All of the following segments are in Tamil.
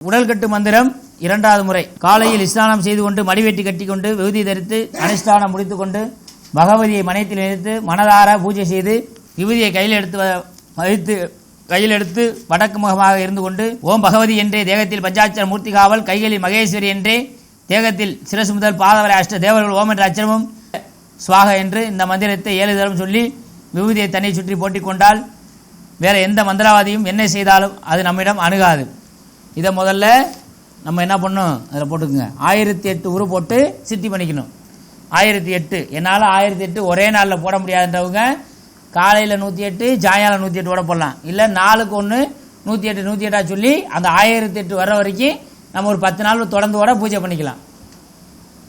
உடல் கட்டு மந்திரம் இரண்டாவது முறை. காலையில் ஸ்நானம் செய்து கொண்டு மடிவெட்டி கட்டி கொண்டு விபூதி தரித்து அனுஷ்டானம் முடித்து கொண்டு பகவதியை மனத்தில் நினைத்து மனதார பூஜை செய்து விபூதியை கையில் எடுத்து வைத்து கையில் எடுத்து வடக்கு முகமாக இருந்து கொண்டு ஓம் பகவதி என்றே தேகத்தில் பஞ்சாட்சர மூர்த்தி காவல் கைகளில் மகேஸ்வரி என்றே தேகத்தில் சிரசு முதல் பாதவரை அஷ்ட தேவர்கள் ஓம் என்ற அச்சரமும் சுவாக என்று இந்த மந்திரத்தை ஏழு தரம் சொல்லி விபூதியை தன்னை சுற்றி போட்டிக் கொண்டால் வேறு எந்த மந்திரவாதியும் என்ன செய்தாலும் அது நம்மிடம் அணுகாது. இதை முதல்ல நம்ம என்ன பண்ணும் அதில் போட்டுக்குங்க. ஆயிரத்தி எட்டு உரு போட்டு சித்தி பண்ணிக்கணும். ஆயிரத்தி எட்டு. என்னால் ஆயிரத்தி எட்டு ஒரே நாளில் போட முடியாதுன்றவங்க காலையில் நூற்றி எட்டு சாயங்காலம் நூற்றி எட்டு கூட போடலாம். இல்லை நாளுக்கு ஒன்று நூற்றி எட்டு நூற்றி எட்டாக சொல்லி அந்த ஆயிரத்தி எட்டு வர வரைக்கும் நம்ம ஒரு பத்து நாள் தொடர்ந்து கூட பூஜை பண்ணிக்கலாம்.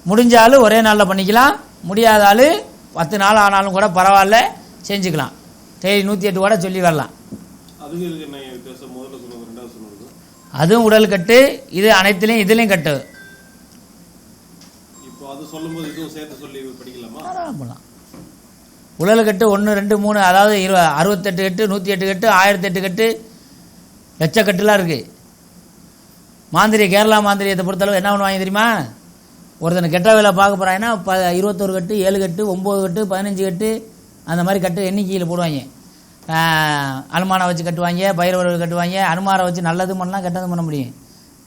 முடிஞ்சாலும் ஒரே நாளில் பண்ணிக்கலாம். முடியாத ஆள் பத்து நாள் ஆனாலும் கூட பரவாயில்ல செஞ்சுக்கலாம். டெய்லி நூற்றி எட்டு கூட சொல்லி வரலாம் அதுக்கு இதுக்கு என்ன வித்தியாசம் முதல்ல சொன்னது ரெண்டாவது சொன்னது அதுவும் உடல் கட்டு இது அனைத்துலேயும் இதுலேயும் கட்டு. பண்ணலாம் உடல் கட்டு ஒன்று ரெண்டு மூணு அதாவது இரு அறுபத்தெட்டு கட்டு நூற்றி எட்டு கட்டு ஆயிரத்தி எட்டு கட்டு லட்சக்கட்டுலாம் இருக்குது மாந்திரி கேரளா மாந்திரியத்தை பொறுத்தளவு என்ன பண்ணுவாங்க தெரியுமா? ஒருத்தனை கெட்ட வேலை பார்க்க போகிறாங்கன்னா ப இருபத்தொரு கட்டு ஏழு கட்டு ஒம்பது கட்டு பதினஞ்சு கட்டு அந்த மாதிரி கட்டு எண்ணிக்கையில் போடுவாங்க. அனுமானை வச்சு கட்டுவாங்க பைரவரை கட்டுவாங்க அனுமாரை வச்சு நல்லதும் பண்ணலாம் கெட்டதும் பண்ண முடியும்.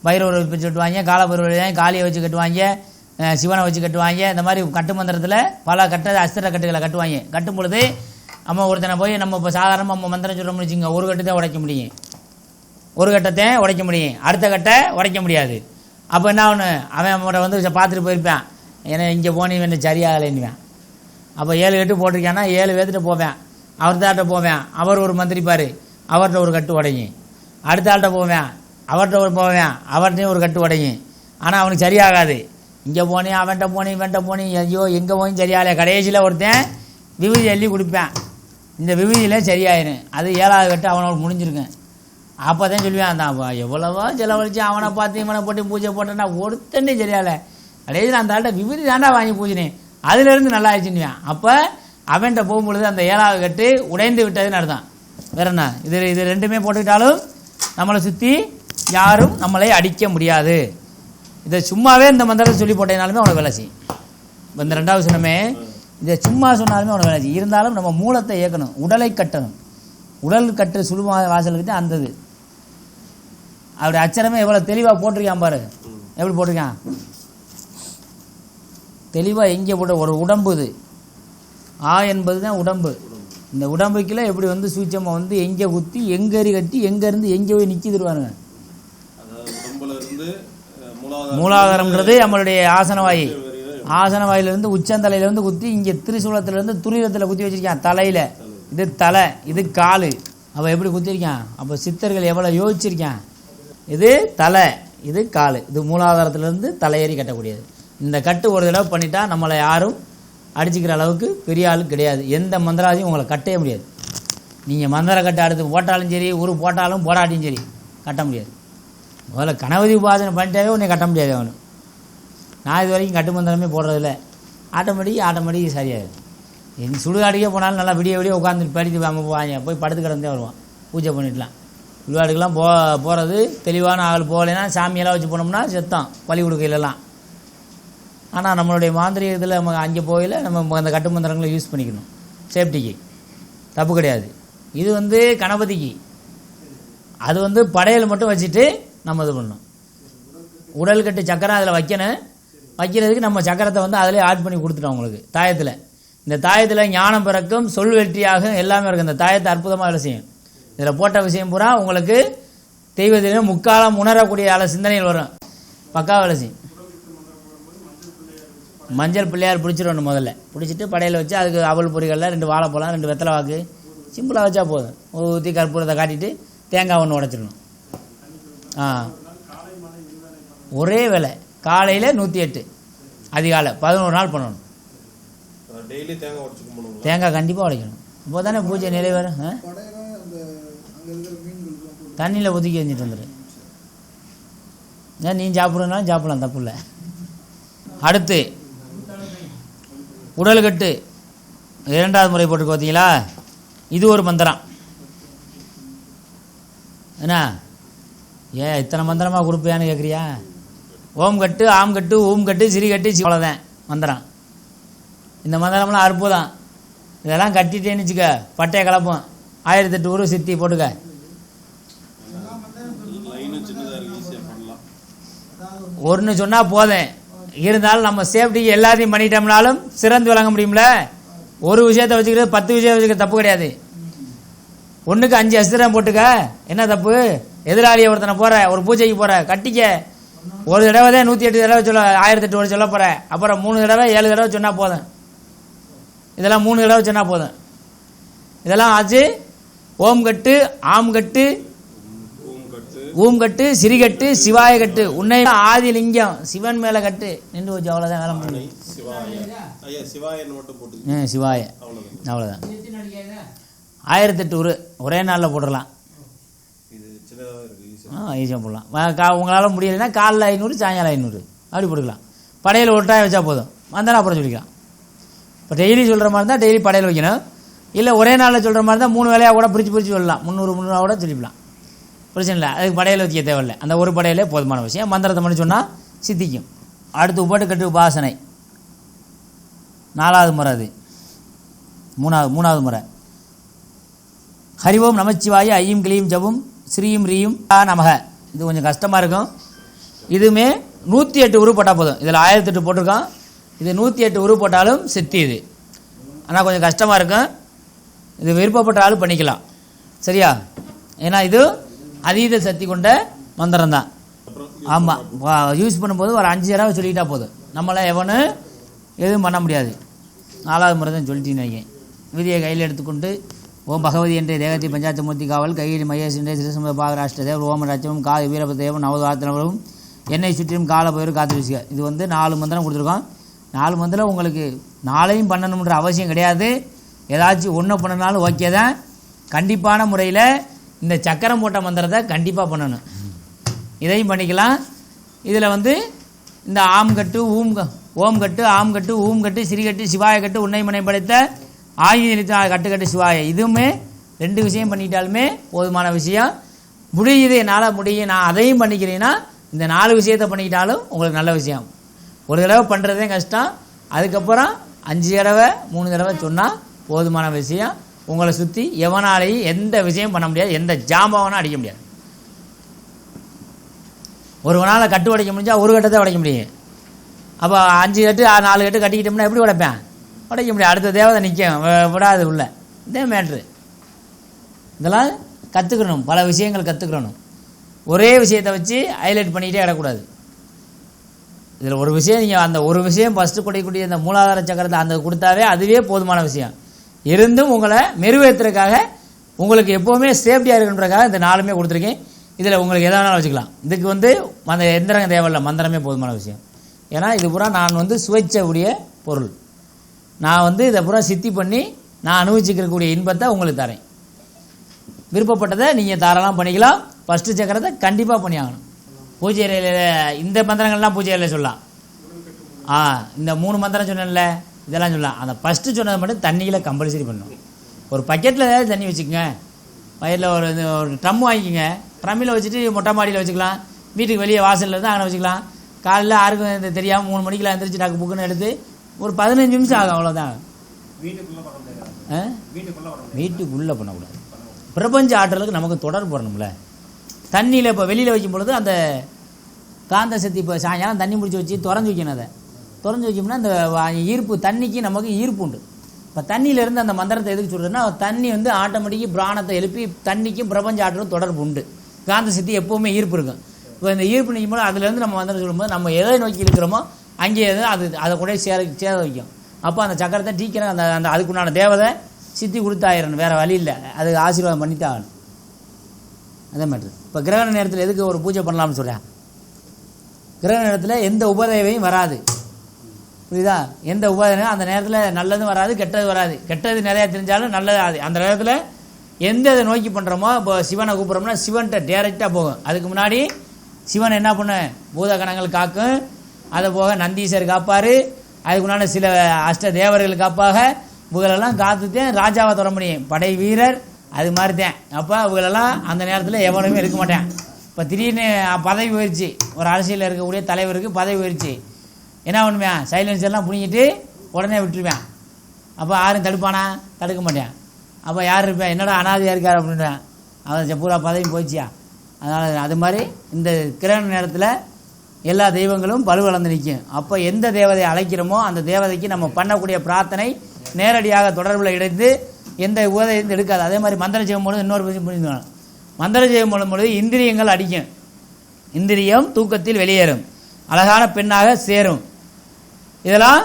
பைரவரை வச்சு கட்டுவாங்க காலபைரவரை காளியை வச்சு கட்டுவாங்க சிவனை வச்சு கட்டுவாங்க இந்த மாதிரி கட்டு மந்திரத்தில் பல கட்ட அஸ்திர கட்டுகளை கட்டுவாங்க. கட்டும் பொழுது நம்ம ஒருத்தனை போய் நம்ம இப்போ சாதாரணமாக நம்ம மந்திரம் சொல்கிறோம்னு வச்சுங்க ஒரு கட்டத்தை உடைக்க முடியும். ஒரு கட்டத்தை உடைக்க முடியும். அடுத்த கட்டை உடைக்க முடியாது. அப்போ என்ன ஒன்று அவன் அவரை வந்து பார்த்துட்டு போயிருப்பேன். ஏன்னா இங்கே போனேன் என்ன சரியாகலைன்னுவேன். அப்போ ஏழு கட்டு போட்டிருக்கான்னா ஏழு பேர்த்துட்டு போவேன். அவர்தாட்ட போவேன். அவர் ஒரு மந்திரிப்பார் அவர்கிட்ட ஒரு கட்டு உடையும் அடுத்த ஆள்கிட்ட போவேன். அவர்கிட்ட ஒரு போவேன். அவர்கிட்டையும் ஒரு கட்டு உடையும் ஆனால் அவனுக்கு சரியாகாது. இங்கே போனேன் அவன்கிட்ட போனி இவன்கிட்ட போனி ஐயோ எங்கே போய் சரியாகல. கடைசியில் ஒருத்தன் விபூதி அள்ளி கொடுப்பேன். இந்த விபூதியில் சரியாயிரும் அது ஏழாவது கட்டு அவனோட முடிஞ்சிருக்கேன் அப்போ தான் சொல்லுவேன் அந்த எவ்வளவோ செலவழிச்சு அவனை பார்த்து இவனை போட்டு பூஜை போட்டேன்னா ஒருத்தன்னே சரியால கடைசியில் அந்த ஆள்கிட்ட விபூதி தாண்டா வாங்கி பூஜினேன். அதுலேருந்து நல்லா ஆயிடுச்சுன்னுவேன். அப்போ அவன்கிட்ட போகும்பொழுது அந்த ஏழாவது கட்டு உடைந்து விட்டதுன்னு அர்த்தம். வேற என்ன? இது இது ரெண்டுமே போட்டுக்கிட்டாலும் நம்மளை சுற்றி யாரும் நம்மளை அடிக்க முடியாது. இதை சும்மாவே இந்த மந்திரத்தை சொல்லி போட்டேனாலுமே அவனை வேலை செய்யும். இந்த ரெண்டாவது சொன்னமே இதை சும்மா சொன்னாலுமே அவனை வேலை செய்யும். இருந்தாலும் நம்ம மூலத்தை இயக்கணும் உடலை கட்டணும். உடல் கட்டு சுழுமா வாசலுக்கு தான் அந்தது. அவருடைய அச்சரமே எவ்வளோ தெளிவாக போட்டிருக்கான் பாரு. எப்படி போட்டிருக்கான்? தெளிவாக எங்கே போட்ட ஒரு உடம்பு இது ஆ என்பது தான் உடம்பு. இந்த உடம்புக்குள்ள எப்படி வந்து சூச்சமாக வந்து எங்கே குத்தி எங்கேறி கட்டி எங்கேருந்து எங்கே போய் நிற்கிதுருவாருங்க அதாவது நம்மளுடைய இருந்து அஹ், மூலாதாரம் மூலாதாரம்ன்றது நம்மளுடைய ஆசனவாயி. ஆசனவாயிலிருந்து உச்சந்தலையிலேருந்து குத்தி இங்கே திரிசூலத்திலேருந்து துரிதத்தில் குத்தி வச்சிருக்கான் தலையில். இது தலை இது காலு. அவள் எப்படி குத்திருக்கான் அப்போ சித்தர்கள் எவ்வளோ யோசிச்சிருக்கான்? இது தலை இது காலு. இது மூலாதாரத்திலேருந்து தலையேறி கட்டக்கூடியது. இந்த கட்டு ஒரு தடவை பண்ணிட்டா நம்மளை யாரும் அடிச்சுக்கிற அளவுக்கு பெரிய ஆள் கிடையாது. எந்த மந்திராதையும் உங்களை கட்டவே முடியாது. நீங்கள் மந்திர கட்டை அடுத்து போட்டாலும் சரி ஒரு போட்டாலும் போடாட்டியும் சரி கட்ட முடியாது. முதல்ல கணபதி உபாசனை பண்ணிட்டாவே உன்னை கட்ட முடியாது அவனு. நான் இது வரைக்கும் கட்டு மந்திரமே போடுறதில்ல. ஆட்டோமேட்டிக் ஆட்டோமேட்டிக் சரியாயிடும் என் சுடுகாடுக்கே போனாலும் நல்லா விடிய விடிய உட்காந்துட்டு படித்து போவாங்க போய் படுத்து கிடந்தே வருவான். பூஜை பண்ணிடலாம் சுடுகாடுக்கெல்லாம் போ போகிறது தெளிவான ஆள் போகலைன்னா சாமியெல்லாம் வச்சு போனோம்னா செத்தம் பழி கொடுக்கையிலலாம் ஆனால் நம்மளுடைய மாந்திரிக இதில் நம்ம அங்கே போயில் நம்ம அந்த கட்டு மந்திரங்களை யூஸ் பண்ணிக்கணும். சேஃப்டிக்கு தப்பு கிடையாது. இது வந்து கணபதிக்கு அது வந்து படையல் மட்டும் வச்சுட்டு நம்ம இது பண்ணணும். உடல் கட்டு சக்கரம் அதில் வைக்கணும். வைக்கிறதுக்கு நம்ம சக்கரத்தை வந்து அதிலே ஆட் பண்ணி கொடுத்துட்டோம் உங்களுக்கு தாயத்தில். இந்த தாயத்தில் ஞானம் பிறக்கும் சொல் வெற்றியாகும் எல்லாமே இருக்கும். இந்த தாயத்தை அற்புதமாக வேலை செய்யும். இதில் போட்ட விஷயம் பூரா உங்களுக்கு தெய்வத்திலே முக்காலம் உணரக்கூடிய அள சிந்தனைகள் வரும். பக்கா வேலை செய்யும். மஞ்சள் பிள்ளையார் பிடிச்சிடணும் முதல்ல. பிடிச்சிட்டு படையில் வச்சு அதுக்கு அவல் பொரிகளில் ரெண்டு வாழைப்பழம் ரெண்டு வெத்தலை வாக்கு சிம்பிளாக வச்சா போதும். ஊற்றி கற்பூரத்தை காட்டிட்டு தேங்காய் ஒன்று உடைச்சிடணும். ஆ. ஒரே வேலை. காலையில் நூற்றி எட்டு. அதிகாலை பதினோரு நாள் பண்ணணும். தேங்காய் கண்டிப்பாக உடைக்கணும். இப்போ தானே பூஜை மீன்களுக்குலாம் போட்டு தண்ணியில் ஒதுக்கி வச்சுட்டு வந்துடு ஏன் நீ சாப்பிட்றதுனாலும் சாப்பிடலாம் தப்பு இல்லை. அடுத்து உடல் கட்டு இரண்டாவது முறை போட்டு பார்த்தீங்களா இது ஒரு மந்திரம். என்ன? ஏன் இத்தனை மந்திரமாக கொடுப்பியான்னு கேட்குறியா ஓம் கட்டு ஆம் கட்டு ஊம் கட்டு சிறி கட்டு சி- அவ்வளோதான் மந்திரம். இந்த மந்திரம்லாம் அற்புதம். இதெல்லாம் கட்டிட்டேன்னு வச்சுக்க பட்டையை கலப்போம். ஆயிரத்தி எட்டு ஊர் சித்தி போட்டுக்க. ஒன்று சொன்னால் போதும். இருந்தாலும் நம்ம சேஃப்டிக்கு எல்லாத்தையும் பண்ணிட்டோம்னாலும் சிறந்து விளங்க முடியும்ல? ஒரு விஷயத்தை வச்சுக்கிறது பத்து விஷயம் வச்சுக்க தப்பு கிடையாது. ஒன்றுக்கு அஞ்சு அஸ்திரம் போட்டுக்க. என்ன தப்பு? எதிராளியை ஒருத்தனை போற ஒரு பூஜைக்கு போற கட்டிக்க. ஒரு தடவை தான் நூற்றி எட்டு தடவை சொல்ல ஆயிரத்தி எட்டு ஒரு சொல்ல போற. அப்புறம் மூணு தடவை ஏழு தடவை சொன்னால் போதும். இதெல்லாம் மூணு தடவை சொன்னால் போதும். இதெல்லாம் ஆச்சு. ஓம் கட்டு ஆம் கட்டு ஓம் கட்டு ஊம் கட்டு சிறிகட்டு சிவாய கட்டு உன்னை ஆதிலிங்கம் சிவன் மேல கட்டு. நின்று வச்சு அவ்வளோதான் வேலை முடியும் சிவாய. அவ்வளோதான் ஆயிரத்தெட்டு உரு ஒரே நாளில் போட்டுடலாம். ஆ ஈஸியாக போடலாம். கா உங்களால் முடியலைன்னா காலைல ஐநூறு சாயங்காலம் ஐநூறு. அப்படி போட்டுக்கலாம். படையில் ஒட்டாய வச்சா போதும். வந்தாலும் அப்புறம் சொல்லிக்கலாம். இப்போ டெய்லி சொல்கிற மாதிரி தான் டெய்லி படையில் வைக்கணும். இல்லை ஒரே நாளில் சொல்கிற மாதிரி தான் மூணு வேலையாக கூட பிரித்து பிரித்து சொல்லலாம். முந்நூறு முந்நூறுவா கூட சொல்லிக்கலாம் பிரச்சனை இல்லை அதுக்கு படையில் வைக்க தேவையில்லை. அந்த ஒரு படையிலே போதுமான விஷயம். மந்திரத்தை மட்டும் சொன்னால் சித்திக்கும். அடுத்து உப்பட்டு கட்டு உபாசனை. நாலாவது முறை அது. மூணாவது மூணாவது முறை. ஹரிவோம் நமச்சிவாய ஐயும் கிளியும் ஜபும் ஸ்ரீயும் ரீயும் ஆ நமக. இது கொஞ்சம் கஷ்டமாக இருக்கும். இதுவுமே நூற்றி எட்டு உரு போட்டால் போதும். இதில் ஆயிரத்தி எட்டு போட்டிருக்கோம் இது நூற்றி எட்டு உரு போட்டாலும் சித்தி இது. ஆனால் கொஞ்சம் கஷ்டமாக இருக்கும். இது விருப்பப்பட்ட ஆள் பண்ணிக்கலாம். சரியா? ஏன்னா இது அதீத சக்தி கொண்ட மந்திரம் தான் ஆமாம் யூஸ் பண்ணும்போது ஒரு அஞ்சு தடவை சொல்லிக்கிட்டா போதும். நம்மளாம் எவனு எதுவும் பண்ண முடியாது. நாலாவது முறை தான் சொல்லிட்டீங்கன்னு வைங்க விதியை கையில் எடுத்துக்கொண்டு ஓம் பகவதி என்ற தேகத்தை பஞ்சாயத்து மூர்த்தி காவல் கையில் மகேஷ் என்ற சிறுசம பாகராஷ்டிர தேவர் ஓம ராஜ்யமும் கா வீரபதேவம் நவதாத்திரவரும் என்னை சுற்றியும் கால பயிர் காத்து வீசுக. இது வந்து நாலு மந்திரம் கொடுத்துருக்கோம். நாலு மந்திரம் உங்களுக்கு நாளையும் பண்ணணுன்ற அவசியம் கிடையாது. ஏதாச்சும் ஒன்று பண்ணினாலும் ஓகே தான். கண்டிப்பான முறையில் இந்த சக்கரம் போட்ட மந்திரத்தை கண்டிப்பாக பண்ணணும். இதையும் பண்ணிக்கலாம். இதில் வந்து இந்த ஆம் கட்டு ஊம் ஓம் கட்டு ஆம் கட்டு ஊம் கட்டு சிறிகட்டு சிவாய கட்டு உன்னை மனை படைத்த ஆயுத கட்டுக்கட்டு கட்டு சிவாய. இதுவுமே ரெண்டு விஷயம் பண்ணிட்டாலுமே போதுமான விஷயம். முடியுது என்னால் முடியும் நான் அதையும் பண்ணிக்கிறேன்னா இந்த நாலு விஷயத்தை பண்ணிக்கிட்டாலும் உங்களுக்கு நல்ல விஷயம். ஒரு தடவை பண்ணுறதே கஷ்டம். அதுக்கப்புறம் அஞ்சு தடவை மூணு தடவை சொன்னால் போதுமான விஷயம். உங்களை சுற்றி எவனாலையும் எந்த விஷயம் பண்ண முடியாது எந்த ஜாம்பவனும் அடிக்க முடியாது. ஒரு கட்டு உடைக்க முடிஞ்சால் ஒரு கட்டத்தை உடைக்க முடியும். அப்போ அஞ்சு கட்டு நாலு கட்டு கட்டிக்கிட்டோம்னா எப்படி உடைப்பேன்? உடைக்க முடியும் அடுத்த தேவதை நிற்கும் விடாது உள்ள. இதே மேட்ரு இதெல்லாம் கற்றுக்கணும் பல விஷயங்கள் கற்றுக்கணும் ஒரே விஷயத்தை வச்சு ஹைலைட் பண்ணிக்கிட்டே இடக்கூடாது இதில் ஒரு விஷயம் நீங்கள் அந்த ஒரு விஷயம் ஃபஸ்ட்டு கொடுக்கக்கூடிய அந்த மூலாதார சக்கரத்தை அந்த கொடுத்தாவே அதுவே போதுமான விஷயம். இருந்தும் உங்களை மெருவேற்றுறதுக்காக உங்களுக்கு எப்போவுமே சேஃப்டியாக இருக்குன்றதுக்காக இந்த நாலுமே கொடுத்துருக்கேன். இதில் உங்களுக்கு எதா வேணாலும் வச்சுக்கலாம். இதுக்கு வந்து அந்த எந்திரங்க தேவையில்லை மந்திரமே போதுமான விஷயம். ஏன்னா இது பூரா நான் வந்து சுவைச்சக்கூடிய பொருள். நான் வந்து இதை பூரா சித்தி பண்ணி நான் அனுபவிச்சுக்கிறக்கூடிய இன்பத்தை உங்களுக்கு தரேன். விருப்பப்பட்டதை நீங்கள் தாராளம் பண்ணிக்கலாம். ஃபஸ்ட்டு சக்கரத்தை கண்டிப்பாக பண்ணி ஆகணும் பூஜை அறையில் இந்த மந்திரங்கள்லாம் பூஜை அறையில் சொல்லலாம். ஆ இந்த மூணு மந்திரம் சொன்னேன்ல. இதெல்லாம் சொல்லலாம். அந்த ஃபஸ்ட்டு சொன்னதை மட்டும் தண்ணியில் கம்பல்சரி பண்ணணும். ஒரு பக்கெட்டில் ஏதாவது தண்ணி வச்சுக்கோங்க. வயலில் ஒரு ஒரு ட்ரம் வாங்கிக்கோங்க. ட்ரம்மில் வச்சுட்டு மொட்டை மாடியில் வச்சுக்கலாம். வீட்டுக்கு வெளியே வாசலில் இருந்து அங்கே வச்சுக்கலாம். காலையில் யாருக்கும் தெரியாமல் மூணு மணிக்கெலாம் எழுந்திரிச்சு டாக்கு புக்குன்னு எடுத்து ஒரு பதினஞ்சு நிமிஷம் ஆகும் அவ்வளோதான் வீட்டுக்குள்ளே பண்ணக்கூடாது. பிரபஞ்ச ஆற்றலுக்கு நமக்கு தொடர்பு வரணும்ல. தண்ணியில் இப்போ வெளியில் வைக்கும் பொழுது அந்த காந்த சக்தி இப்போ சாயங்காலம் தண்ணி முடிச்சு வச்சு திறந்து வைக்கணும் அதை. திறந்து வச்சோம்னா அந்த ஈர்ப்பு தண்ணிக்கு நமக்கு ஈர்ப்பு உண்டு. இப்போ தண்ணியிலேருந்து அந்த மந்திரத்தை எதுக்கு சொல்கிறதுன்னா தண்ணி வந்து ஆட்டோமேட்டிக்காக பிராணத்தை எழுப்பி தண்ணிக்கும் பிரபஞ்ச ஆற்றலும் தொடர்பு உண்டு. காந்த சக்தி எப்போவுமே ஈர்ப்பு இருக்கும். இப்போ இந்த ஈர்ப்பு நிற்கும் போது அதுலேருந்து நம்ம மந்திரம் சொல்லும்போது நம்ம எதை நோக்கி இருக்கிறோமோ அங்கேயே அது அதை கூட சேர சேர வைக்கும். அப்போ அந்த சக்கரத்தை டீக்கிற அந்த அந்த அதுக்குண்டான தேவதை சித்தி கொடுத்தாயிரணும். வேறு வழி இல்லை. அது ஆசீர்வாதம் பண்ணித்தான் ஆகணும். அதே மாதிரி. இப்போ கிரகண நேரத்தில் எதுக்கு ஒரு பூஜை பண்ணலாம்னு சொல்கிறேன் கிரகண நேரத்தில் எந்த உபதேவையும் வராது. புரியுதா? எந்த உபாதனையும் அந்த நேரத்தில் நல்லதும் வராது கெட்டது வராது. கெட்டது நிறையா தெரிஞ்சாலும் நல்லது அது. அந்த நேரத்தில் எந்த இதை நோக்கி பண்ணுறோமோ இப்போ சிவனை கூப்பிட்றோம்னா சிவன்கிட்ட டேரெக்டாக போகும். அதுக்கு முன்னாடி சிவன் என்ன பண்ண? பூதகணங்கள் காக்கும். அதை போக நந்தீசர் காப்பார். அதுக்கு முன்னாடி சில அஷ்ட தேவர்கள் காப்பாக. இவங்களெல்லாம் காத்துத்தேன் ராஜாவை தொட முடியும். படை வீரர் அது மாதிரி தான் அப்போ இவங்களெல்லாம் அந்த நேரத்தில் எவ்வளவுமே இருக்க மாட்டேன். இப்போ திடீர்னு பதவி உயர்ச்சி. ஒரு அரசியலில் இருக்கக்கூடிய தலைவருக்கு பதவி உயர்ச்சி. என்ன பண்ணுவேன்? சைலன்ஸெல்லாம் புனிங்கிட்டு உடனே விட்டுருவேன். அப்போ யாரும் தடுப்பானா? தடுக்க மாட்டேன். அப்போ யார் இருப்பேன் என்னடா அனாதையாக இருக்கார் அப்படின்றேன் அவன் பூரா பதவி போயிடுச்சியா? அதனால் அது மாதிரி இந்த கிரகண நேரத்தில் எல்லா தெய்வங்களும் வலுவளர்ந்து நிற்கும் அப்போ எந்த தேவதையை அழைக்கிறோமோ அந்த தேவதைக்கு நம்ம பண்ணக்கூடிய பிரார்த்தனை நேரடியாக தொடர்பில் இணைந்து எந்த உதவியும் எடுக்காது. அதே மாதிரி மந்திர ஜெயம் பொழுது இன்னொரு விஷயம் புரிஞ்சுக்கணும். மந்திர ஜெயம் பண்ணும் பொழுது இந்திரியங்கள் அடிக்கும். இந்திரியம் தூக்கத்தில் வெளியேறும். அழகான பெண்ணாக சேரும். இதெல்லாம்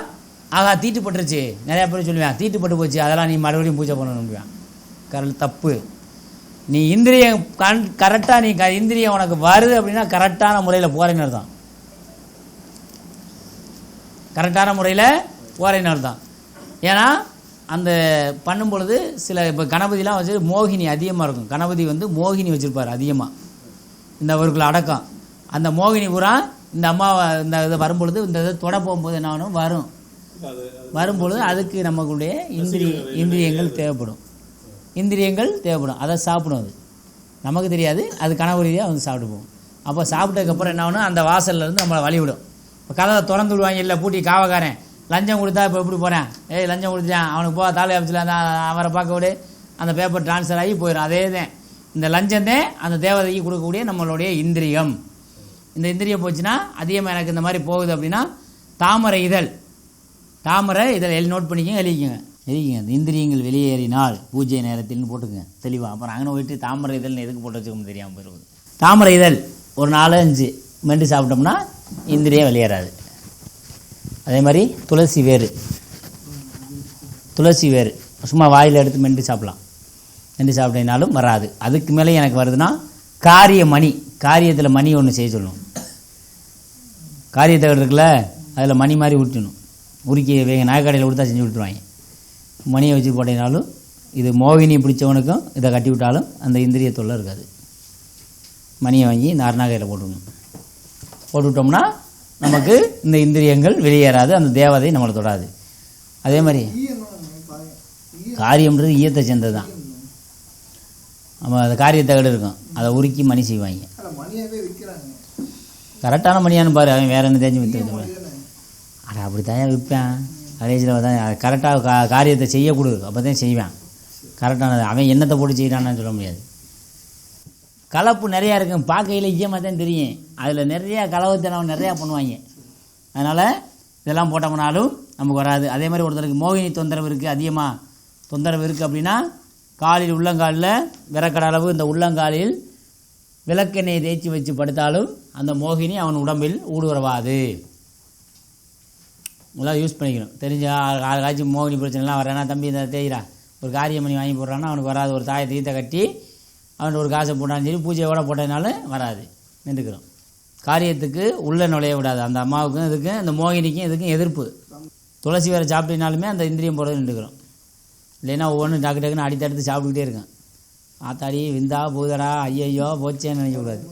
ஆகா தீட்டுப்பட்டுருச்சு நிறையா பேர் சொல்லுவேன் தீட்டுப்பட்டு போச்சு அதெல்லாம் நீ மறுபடியும் பூஜை பண்ணணும்னுவேன் கரல் தப்பு. நீ இந்திரியம் கண் கரெக்டாக நீ க இந்திரியம் உனக்கு வருது அப்படின்னா கரெக்டான முறையில் போகிறேன்னு அர்த்தம். கரெக்டான முறையில் போகிறேன்னு அர்த்தம். ஏன்னா அந்த பண்ணும் பொழுது சில இப்போ கணபதிலாம் வச்சு மோகினி அதிகமாக இருக்கும். கணபதி வந்து மோகினி வச்சுருப்பார் அதிகமாக இந்த அவருக்குள்ள அடக்கம். அந்த மோகினி பூரா இந்த அம்மாவை இந்த இது வரும்பொழுது இந்த இதை தொட போகும்போது என்ன ஆகும் வரும் வரும்பொழுது அதுக்கு நமக்குடைய இந்திரிய இந்திரியங்கள் தேவைப்படும். இந்திரியங்கள் தேவைப்படும். அதை சாப்பிடும் அது. நமக்கு தெரியாது. அது கனவு ரீதியாக வந்து சாப்பிட்டு போகும் அப்போ சாப்பிட்டதுக்கப்புறம் என்ன ஆகணும் அந்த வாசல்ல இருந்து நம்மளை வழிவிடும். இப்போ கதவை திறந்து விடுவாங்க இல்லை பூட்டி காவக்காரன் லஞ்சம் கொடுத்தா இப்போ எப்படி போகிறேன் ஏய் லஞ்சம் கொடுத்துட்டேன். அவனுக்கு போ தாலி ஆஃபீஸில் அந்த அவரை பார்க்க விடு. அந்த பேப்பர் ட்ரான்ஸ்ஃபர் ஆகி போயிடும். அதே தான். இந்த லஞ்சம் தான் அந்த தேவதைக்கு கொடுக்கக்கூடிய நம்மளுடைய இந்திரியம். இந்த இந்திரியம் போச்சுன்னா அதிகமாக எனக்கு இந்த மாதிரி போகுது அப்படின்னா தாமரை இதழ். தாமரை இதழ் எழுதி நோட் பண்ணிக்கோங்க எழுதிக்கோங்க. எழுதிக்கங்க. இந்த இந்திரியங்கள் வெளியேறினால் பூஜை நேரத்தில்னு போட்டுக்கோங்க. தெளிவாக அப்புறம் அங்கே போயிட்டு தாமரை இதழ்னு எதுக்கு போட்டு வச்சுக்கணும் தெரியாமல் போயிருக்குது. தாமரை இதழ் ஒரு நாலு அஞ்சு மெண்டு சாப்பிட்டோம்னா இந்திரியம் வெளியேறாது. அதே மாதிரி துளசி வேறு. துளசி வேறு. சும்மா வாயில் எடுத்து மெண்டு சாப்பிட்லாம். மெண்டு சாப்பிட்டீங்கனாலும் வராது. அதுக்கு மேலே எனக்கு வருதுன்னா காரிய மணி காரியத்தில் மணி ஒன்று செய்ய சொல்லணும் காரியத்தகடு இருக்குல்ல அதில் மணி மாதிரி உருட்டணும் உருக்கி வேக நகைக்கடையில் கொடுத்தா செஞ்சு விட்டுருவாங்க மணியை வச்சு போட்டீங்கனாலும் இது மோகினி பிடிச்சவனுக்கும் இதை கட்டி விட்டாலும் அந்த இந்திரிய தொல்லை இருக்காது. மணியை வாங்கி இந்த அருணாகையில் போட்டுக்கணும் போட்டு விட்டோம்னா நமக்கு இந்த இந்திரியங்கள் வெளியேறாது அந்த தேவதை நம்மளை தொடாது. அதே மாதிரி காரியம்ன்றது ஈயத்தை சேர்ந்தது தான் நம்ம அந்த காரியத்தகடு இருக்கும். அதை உருக்கி மணி செய்வாங்க. விற்கிறாங்க கரெக்டான மணியான்னு பாரு அவன் வேற என்ன தெரிஞ்சு தானே அட அப்படி தான் விற்பேன் கடைசியில் தான் கரெக்டாக கா காரியத்தை செய்ய கொடு அப்போ தான் செய்வேன் கரெக்டானது அவன் என்னத்தை போட்டு செய்கிறான்னு சொல்ல முடியாது. கலப்பு நிறையா இருக்கும். பார்க்கையில் ஈயமாக தான் தெரியும். அதில் நிறையா கலவத்தனம் நிறையா பண்ணுவாங்க. அதனால் இதெல்லாம் போட்டோம்னாலும் நமக்கு வராது. அதே மாதிரி ஒருத்தருக்கு மோகினி தொந்தரவு இருக்குது அதிகமாக தொந்தரவு இருக்குது அப்படின்னா காலில் உள்ளங்காலில் விறக்கட அளவு இந்த உள்ளங்காலில் விளக்கெண்ணெயை தேய்ச்சி வச்சு படுத்தாலும் அந்த மோகினி அவன் உடம்பில் ஊடுருவாது. முதல்ல யூஸ் பண்ணிக்கணும். தெரிஞ்ச ஆள் ஆளுக்காச்சும் மோகினி பிரச்சனைலாம் வரேன்னா தம்பி இந்த தேய்கிறான் ஒரு காரியம் பண்ணி வாங்கி போடுறான்னா அவனுக்கு வராது. ஒரு தாயை தீர்த்த கட்டி அவன் ஒரு காசை போட்டாலும் சரி பூஜையோட போட்டதுனாலும் வராது. நின்றுக்கிறோம். காரியத்துக்கு உள்ளே நுழைய விடாது. அந்த அம்மாவுக்கும் இதுக்கும் இந்த மோகினிக்கும் இதுக்கும் எதிர்ப்பு. துளசி வேறு சாப்பிட்டினாலுமே அந்த இந்திரியம் போடுறது நின்றுக்கிறோம். இல்லைன்னா ஒவ்வொன்றும் டக்கு டக்குன்னு அடித்தடுத்து சாப்பிட்டுக்கிட்டே இருக்கும் ஆத்தாடி விந்தா பூதடா ஐயையோ போச்சேன்னு நினைக்கக்கூடாது